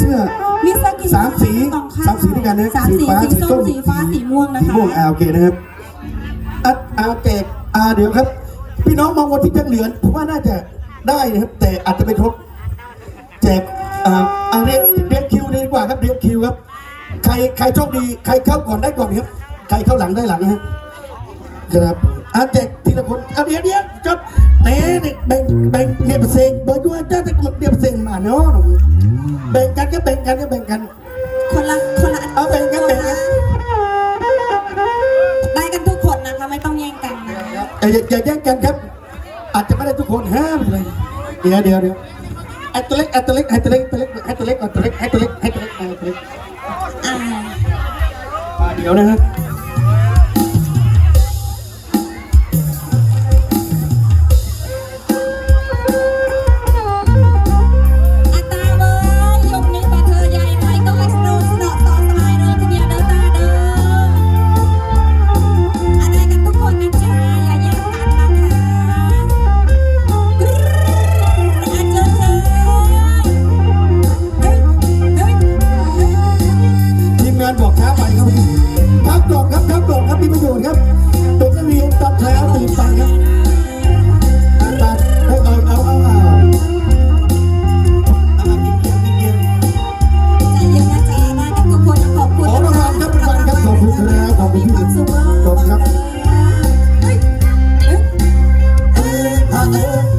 เสื้อมีเสื้อกี่สามสีสองข้างสามสีด้วยกันนะสามสีสีฟ้าสีสีส้ส้มมสีฟ้าสีม่วงนะสีคะม่วงอ่าโอเคนะครับอะอาแจกอ่าเดี๋ยวครับ พี่น้องมองวันที่จังเหลือนผมว่าน่าจะได้นะครับ แต่อาจจะไม่ครบแจกอ่าอ่าเรียกเรียกคิวดีกว่าครับเรียกคิวครับ ใครใครโชคดีใครเข้าก่อนได้ก่อนครับ ใครเข้าหลังได้หลังนะครับครับอาแจกทีละคนเอาเดี๋ยวเดี๋ยวจบเน่นี่แบ่งแบ่งเรียบเซงเบอร์ด้วยจ้าแต่กลุ่มเรียบเซงมาเนาะ แบ่งกันก็แบ่งกันก็แบ่งกัน คนละคนละเอาแบ่งกันแบ่งกันได้กันทุกคนนะคะไม่ต้องแย่งกันนะอย่าอย่าอย่าแย่งกันครับ อาจจะไม่ได้ทุกคนห้ามเลยเดี๋ยวเดี๋ยวเดี๋ยวไอ้ตัวเล็กไอ้ตัวเล็กไอ้ตัวเล็กตัวเล็กไอ้ตัวเล็กไอ้ตัวเล็กไอ้ตัวเล็กไอ้ตัวเล็กไอ้ตัวเล็กอ่ามาเดี๋ยวนะครับานบอกช้าไปครับพับกล่งครับพับกล่งครับมีประโยชน์ครับเด็นักเรียตัดแล้วตื่นไปครับตัดเอาเอาเอาอาขอบคุณครับขอบคุณครับขอบคุณครับขอบคุณครับขอบคุณครับ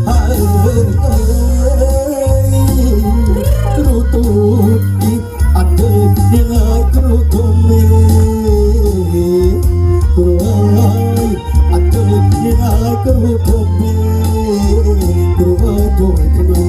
boy,